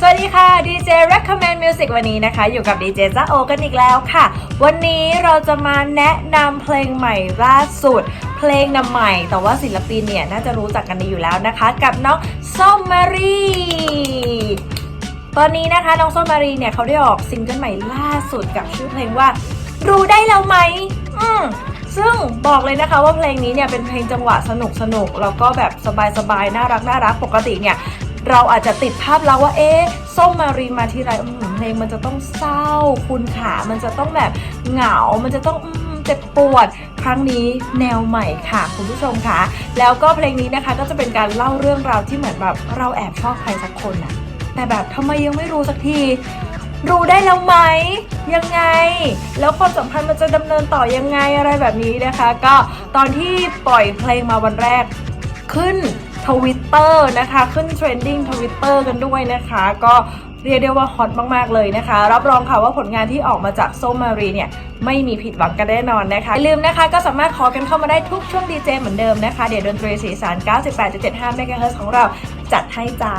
สวัสดีค่ะ DJ Recommend Music วันนี้นะคะ อยู่กับ DJ จ้าโอกันอีกแล้วค่ะ วันนี้เราจะมาแนะนำเพลงใหม่ล่าสุด เพลงนำใหม่ แต่ว่าศิลปินเนี่ย น่าจะรู้จักกันดีอยู่แล้วนะคะ กับน้องส้มมารีตอนนี้นะคะน้องส้มมารีเนี่ยเขาได้ออกซิงเกิลใหม่ล่าสุดกับชื่อเพลงว่า รู้ได้แล้วไหมอืมซึ่งบอกเลยนะคะว่าเพลงนี้เนี่ยเป็นเพลงจังหวะสนุกสนุกแล้วก็แบบสบายๆ น่ารักน่ารักปกติเนี่ย เราอาจจะติดภาพแล้วว่าเอ๊ะส้มมารีมาทีไรเพลงมันจะต้องเศร้าคุณขามันจะต้องแบบเหงา มันจะต้องเจ็บปวดครั้งนี้แนวใหม่ค่ะ คุณผู้ชมคะแล้วก็เพลงนี้นะคะก็จะเป็นการเล่าเรื่องราวที่เหมือนแบบเราแอบชอบใครสักคนนะแต่แบบทำไมยังไม่รู้สักที รู้ได้แล้วไหมยังไง แล้วความสัมพันธ์มันจะดำเนินต่อยังไงอะไรแบบนี้นะคะ ก็ตอนที่ปล่อยเพลงมาวันแรกขึ้น ทวิตเตอร์นะคะ ขึ้นเทรนดิ้งทวิตเตอร์กันด้วยนะคะ ก็เรียกได้ว่าฮอตมาก ๆ เลยนะคะ รับรองค่ะว่าผลงานที่ออกมาจากโซมารีเนี่ย ไม่มีผิดหวังกันแน่นอนนะคะ อย่าลืมนะคะก็สามารถขอกันเข้ามาได้ทุกช่วงดีเจเหมือนเดิมนะคะ เดี๋ยวดนตรีสีสัน 98.75เมกะเฮิรตซ์ของเราจัดให้จ้า